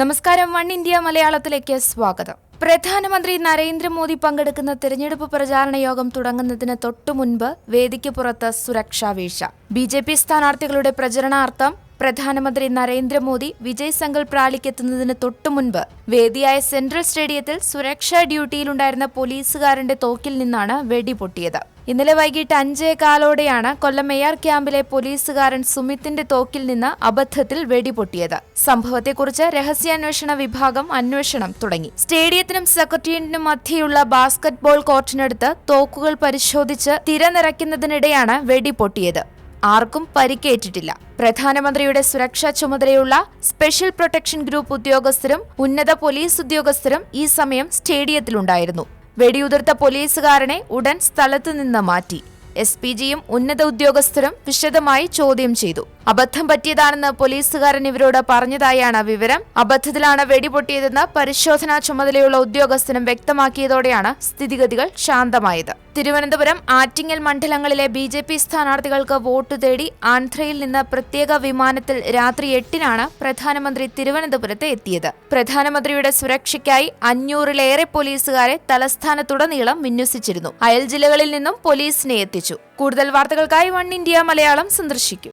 നമസ്കാരം. One India മലയാളത്തിലേക്ക് സ്വാഗതം. പ്രധാനമന്ത്രി നരേന്ദ്രമോദി പങ്കെടുക്കുന്ന തിരഞ്ഞെടുപ്പ് പ്രചാരണ യോഗം തുടങ്ങുന്നതിന് തൊട്ടുമുൻപ് വേദിക്ക് പുറത്ത് സുരക്ഷാ വീഴ്ച. ബി ജെ പി സ്ഥാനാർത്ഥികളുടെ പ്രചരണാർത്ഥം പ്രധാനമന്ത്രി നരേന്ദ്രമോദി വിജയ് സങ്കൽപ് റാലിക്കെത്തുന്നതിന് തൊട്ടുമുൻപ് വേദിയായ സെൻട്രൽ സ്റ്റേഡിയത്തിൽ സുരക്ഷാ ഡ്യൂട്ടിയിലുണ്ടായിരുന്ന പോലീസുകാരന്റെ തോക്കിൽ നിന്നാണ് വെടിപൊട്ടിയത്. ഇന്നലെ വൈകിട്ട് അഞ്ചേ കാലോടെയാണ് കൊല്ലം എയർ ക്യാമ്പിലെ പോലീസുകാരൻ സുമിത്തിന്റെ തോക്കിൽ നിന്ന് അബദ്ധത്തിൽ വെടിപൊട്ടിയത്. സംഭവത്തെക്കുറിച്ച് രഹസ്യാന്വേഷണ വിഭാഗം അന്വേഷണം തുടങ്ങി. സ്റ്റേഡിയത്തിനും സെക്രട്ടേറിയറ്റിനും മധ്യയുള്ള ബാസ്കറ്റ്ബോൾ കോർട്ടിനടുത്ത് തോക്കുകൾ പരിശോധിച്ച് തിരനിറയ്ക്കുന്നതിനിടെയാണ് വെടിപൊട്ടിയത്. ആർക്കും പരിക്കേറ്റിട്ടില്ല. പ്രധാനമന്ത്രിയുടെ സുരക്ഷാ ചുമതലയുള്ള സ്പെഷ്യൽ പ്രൊട്ടക്ഷൻ ഗ്രൂപ്പ് ഉദ്യോഗസ്ഥരും ഉന്നത പോലീസ് ഉദ്യോഗസ്ഥരും ഈ സമയം സ്റ്റേഡിയത്തിലുണ്ടായിരുന്നു. വെടിയുതിർത്ത പോലീസുകാരനെ ഉടൻ സ്ഥലത്തു നിന്ന് മാറ്റി. എസ് പി ജിയും ഉന്നത ഉദ്യോഗസ്ഥരും വിശദമായി ചോദ്യം ചെയ്തു. അബദ്ധം പറ്റിയതാണെന്ന് പോലീസുകാരൻ ഇവരോട് പറഞ്ഞതായാണ് വിവരം. അബദ്ധത്തിലാണ് വെടിപൊട്ടിയതെന്ന് പരിശോധനാ ചുമതലയുള്ള ഉദ്യോഗസ്ഥനും വ്യക്തമാക്കിയതോടെയാണ് സ്ഥിതിഗതികൾ ശാന്തമായത്. തിരുവനന്തപുരം ആറ്റിങ്ങൽ മണ്ഡലങ്ങളിലെ ബി ജെ പി സ്ഥാനാർത്ഥികൾക്ക് വോട്ട് തേടി ആന്ധ്രയിൽ നിന്ന് പ്രത്യേക വിമാനത്തിൽ രാത്രി എട്ടിനാണ് പ്രധാനമന്ത്രി തിരുവനന്തപുരത്ത് എത്തിയത്. പ്രധാനമന്ത്രിയുടെ സുരക്ഷയ്ക്കായി അഞ്ഞൂറിലേറെ പോലീസുകാരെ തലസ്ഥാനത്തുടനീളം വിന്യസിച്ചിരുന്നു. അയൽ ജില്ലകളിൽ നിന്നും പോലീസിനെ എത്തിച്ചു. കൂടുതൽ വാർത്തകൾക്കായി വൺ ഇന്ത്യ മലയാളം സന്ദർശിക്കും.